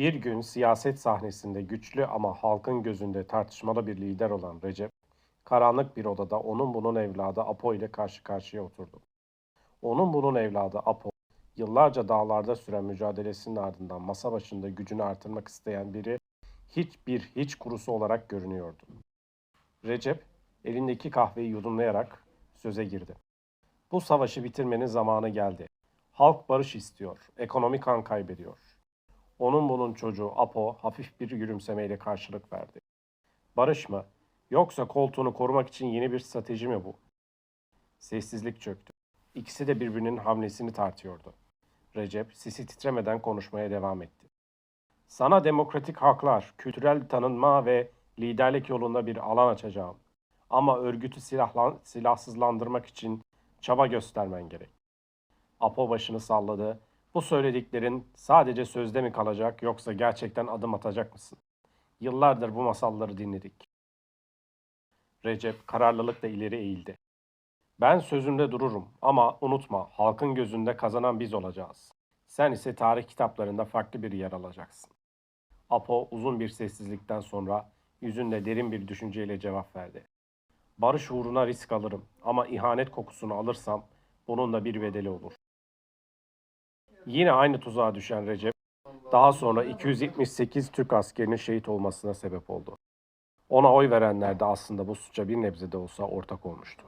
Bir gün siyaset sahnesinde güçlü ama halkın gözünde tartışmalı bir lider olan Recep, karanlık bir odada onun bunun evladı Apo ile karşı karşıya oturdu. Onun bunun evladı Apo, yıllarca dağlarda süren mücadelesinin ardından masa başında gücünü artırmak isteyen biri hiçbir hiç kurusu olarak görünüyordu. Recep, elindeki kahveyi yudumlayarak söze girdi. Bu savaşı bitirmenin zamanı geldi. Halk barış istiyor, ekonomi kan kaybediyor. Onun bunun çocuğu Apo hafif bir gülümsemeyle karşılık verdi. Barış mı? Yoksa koltuğunu korumak için yeni bir strateji mi bu? Sessizlik çöktü. İkisi de birbirinin hamlesini tartıyordu. Recep sisi titremeden konuşmaya devam etti. Sana demokratik haklar, kültürel tanınma ve liderlik yolunda bir alan açacağım. Ama örgütü silahlan, silahsızlandırmak için çaba göstermen gerek. Apo başını salladı. Bu söylediklerin sadece sözde mi kalacak yoksa gerçekten adım atacak mısın? Yıllardır bu masalları dinledik. Recep kararlılıkla ileri eğildi. Ben sözümde dururum ama unutma halkın gözünde kazanan biz olacağız. Sen ise tarih kitaplarında farklı bir yer alacaksın. Apo uzun bir sessizlikten sonra yüzünde derin bir düşünceyle cevap verdi. Barış uğruna risk alırım ama ihanet kokusunu alırsam bunun da bir bedeli olur. Yine aynı tuzağa düşen Recep, daha sonra 278 Türk askerinin şehit olmasına sebep oldu. Ona oy verenler de aslında bu suça bir nebze de olsa ortak olmuştu.